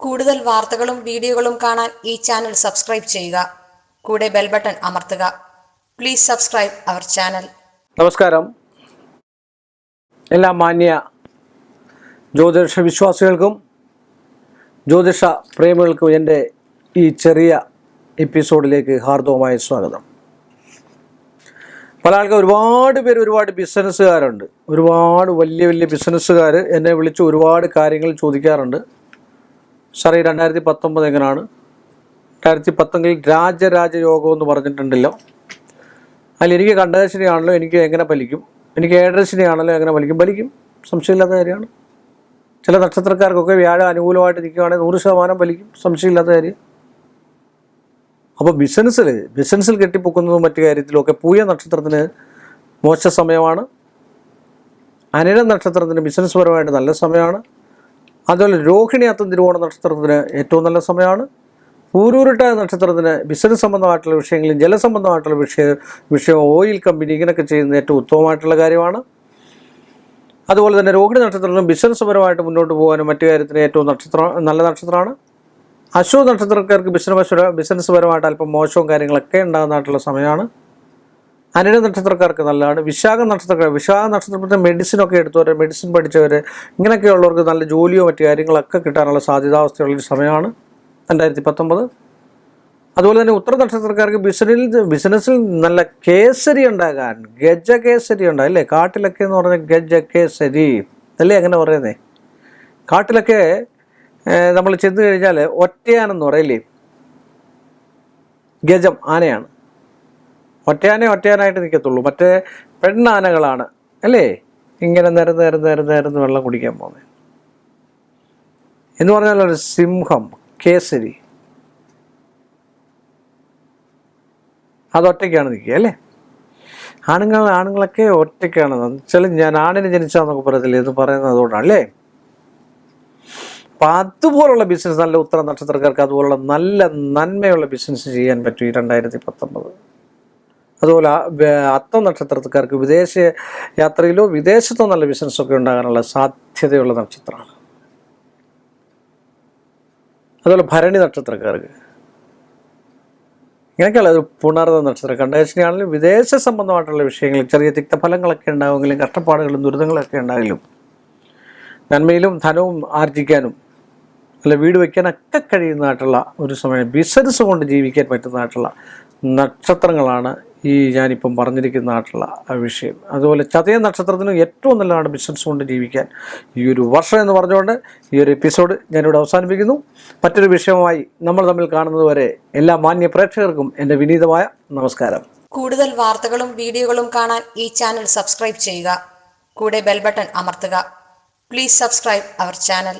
കൂടുതൽ വാർത്തകളും വീഡിയോകളും കാണാൻ ഈ ചാനൽ സബ്സ്ക്രൈബ് ചെയ്യുക. കൂടെ ബെൽ ബട്ടൺ അമർത്തുക. Please subscribe our channel. നമസ്കാരം. എല്ലാ മാന്യ ജ്യോതിഷ വിശ്വാസികൾക്കും ജ്യോതിഷ പ്രേമികൾക്കും എന്റെ ഈ ചെറിയ എപ്പിസോഡിലേക്ക് ഹാർദവമായ സ്വാഗതം. പല ആൾക്കാർ ഒരുപാട് പേര് ഒരുപാട് ബിസിനസ്സുകാരുണ്ട്. ഒരുപാട് വലിയ വലിയ ബിസിനസ്സുകാർ എന്നെ വിളിച്ച് ഒരുപാട് കാര്യങ്ങൾ ചോദിക്കാറുണ്ട്. സാറേ രണ്ടായിരത്തി പത്തൊമ്പത് എങ്ങനെയാണ് രണ്ടായിരത്തി പത്തൊമ്പതിൽ രാജരാജ യോഗം എന്ന് പറഞ്ഞിട്ടുണ്ടല്ലോ. അതിൽ എനിക്ക് കണ്ടകശിനിയാണല്ലോ എനിക്ക് എങ്ങനെ ഫലിക്കും? എനിക്ക് ഏഴരശിനിയാണല്ലോ എങ്ങനെ ഫലിക്കും? ഫലിക്കും. സംശയമില്ലാത്ത കാര്യമാണ്. ചില നക്ഷത്രക്കാർക്കൊക്കെ വ്യാഴം അനുകൂലമായിട്ട് നിൽക്കുകയാണെങ്കിൽ നൂറ് ശതമാനം ഫലിക്കും. സംശയമില്ലാത്ത കാര്യം. അപ്പോൾ ബിസിനസ്സിൽ ബിസിനസ്സിൽ കെട്ടിപ്പൊക്കുന്നതും മറ്റു കാര്യത്തിലും ഒക്കെ പൂയ നക്ഷത്രത്തിന് മോശ സമയമാണ്. അനിര നക്ഷത്രത്തിന് ബിസിനസ് പരമായിട്ട് നല്ല സമയമാണ്. അതുപോലെ രോഹിണി അത്തം തിരുവോണ നക്ഷത്രത്തിന് ഏറ്റവും നല്ല സമയമാണ്. ഊരൂരിട്ട നക്ഷത്രത്തിന് ബിസിനസ് സംബന്ധമായിട്ടുള്ള വിഷയങ്ങളും ജലസംബന്ധമായിട്ടുള്ള വിഷയ വിഷയം ഓയിൽ കമ്പനി ഇങ്ങനെയൊക്കെ ചെയ്യുന്ന ഏറ്റവും ഉത്തമമായിട്ടുള്ള കാര്യമാണ്. അതുപോലെ തന്നെ രോഹിണി നക്ഷത്രത്തിനും ബിസിനസ് പരമായിട്ട് മുന്നോട്ട് പോകാനും മറ്റു കാര്യത്തിന് ഏറ്റവും നക്ഷത്രം നല്ല നക്ഷത്രമാണ്. അശ്വ നക്ഷത്രക്കാർക്ക് ബിസിനസ് ബിസിനസ് പരമായിട്ട് അല്പം മോശവും കാര്യങ്ങളൊക്കെ ഉണ്ടാകുന്നതായിട്ടുള്ള സമയമാണ്. അനിഴ നക്ഷത്രക്കാർക്ക് നല്ലതാണ്. വിശാഖ നക്ഷത്രക്കാർ വിശാഖ നക്ഷത്രത്തിൽ മെഡിസിനൊക്കെ എടുത്തവർ മെഡിസിൻ പഠിച്ചവർ ഇങ്ങനെയൊക്കെയുള്ളവർക്ക് നല്ല ജോലിയോ മറ്റു കാര്യങ്ങളൊക്കെ കിട്ടാനുള്ള സാധ്യതാവസ്ഥയുള്ളൊരു സമയമാണ് രണ്ടായിരത്തി പത്തൊമ്പത് അതുപോലെ തന്നെ ഉത്തര നക്ഷത്രക്കാർക്ക് ബിസിനിൽ ബിസിനസ്സിൽ നല്ല കേസരി ഉണ്ടാകാൻ ഗജ കേസരി ഉണ്ടാകും അല്ലേ? കാട്ടിലൊക്കെ എന്ന് പറഞ്ഞാൽ ഗജ കേസരി. അല്ലേ അങ്ങനെ പറയുന്നേ? കാട്ടിലൊക്കെ നമ്മൾ ചെന്ന് കഴിഞ്ഞാൽ ഒറ്റയാനെന്ന് പറയില്ലേ ഗജം ആനയാണ്. ഒറ്റയാനെ ഒറ്റയാനായിട്ട് നിൽക്കത്തുള്ളൂ. മറ്റേ പെണ്ണാനകളാണ്. അല്ലേ? ഇങ്ങനെ നിരന്ന് നിരന്ന് നിരന്ന് നിരന്ന് വെള്ളം കുടിക്കാൻ പോകുന്നത്. എന്ന് പറഞ്ഞാൽ ഒരു സിംഹം കേസരി. അതൊറ്റയ്ക്കാണ് നിൽക്കുക അല്ലേ? ആണുങ്ങൾ ആണുങ്ങളൊക്കെ ഒറ്റയ്ക്കാണ്. വെച്ചാൽ ഞാൻ ആണിന് ജനിച്ചാന്നൊക്കെ പറയത്തില്ലേ? എന്ന് പറയുന്നത് അതുകൊണ്ടാണ് അല്ലേ? അപ്പം അതുപോലുള്ള ബിസിനസ് നല്ല ഉത്തര നക്ഷത്രക്കാർക്ക് അതുപോലുള്ള നല്ല നന്മയുള്ള ബിസിനസ് ചെയ്യാൻ പറ്റും ഈ രണ്ടായിരത്തി പത്തൊമ്പത്. അതുപോലെ അത്ത നക്ഷത്രക്കാർക്ക് വിദേശ യാത്രയിലോ വിദേശത്തോ നല്ല ബിസിനസ്സൊക്കെ ഉണ്ടാകാനുള്ള സാധ്യതയുള്ള നക്ഷത്രമാണ് അതുപോലെ ഭരണി നക്ഷത്രക്കാർക്ക്. ഇങ്ങനെയൊക്കെയുള്ള ഒരു പുണർന്ന നക്ഷത്രം. കണ്ടകശിനിയാണെങ്കിലും വിദേശ സംബന്ധമായിട്ടുള്ള വിഷയങ്ങൾ ചെറിയ തിക്തഫലങ്ങളൊക്കെ ഉണ്ടാവുമെങ്കിലും കഷ്ടപ്പാടുകളും ദുരിതങ്ങളൊക്കെ ഉണ്ടാകിലും നന്മയിലും ധനവും ആർജിക്കാനും അല്ല വീട് വയ്ക്കാനൊക്കെ കഴിയുന്നതായിട്ടുള്ള ഒരു സമയം ബിസിനസ് കൊണ്ട് ജീവിക്കാൻ പറ്റുന്നതായിട്ടുള്ള നക്ഷത്രങ്ങളാണ് ഈ ഞാനിപ്പം പറഞ്ഞിരിക്കുന്നതായിട്ടുള്ള ആ വിഷയം. അതുപോലെ ചതയ നക്ഷത്രത്തിന് ഏറ്റവും നല്ലതാണ് ബിസിനസ് കൊണ്ട് ജീവിക്കാൻ. ഈ ഒരു വർഷം എന്ന് പറഞ്ഞുകൊണ്ട് ഈ ഒരു എപ്പിസോഡ് ഞാനിവിടെ അവസാനിപ്പിക്കുന്നു. മറ്റൊരു വിഷയവുമായി നമ്മൾ തമ്മിൽ കാണുന്നതുവരെ എല്ലാ മാന്യ പ്രേക്ഷകർക്കും എന്റെ വിനീതമായ നമസ്കാരം. കൂടുതൽ വാർത്തകളും വീഡിയോകളും കാണാൻ ഈ ചാനൽ സബ്സ്ക്രൈബ് ചെയ്യുക. കൂടെ ബെൽ ബട്ടൺ അമർത്തുക. Please subscribe our channel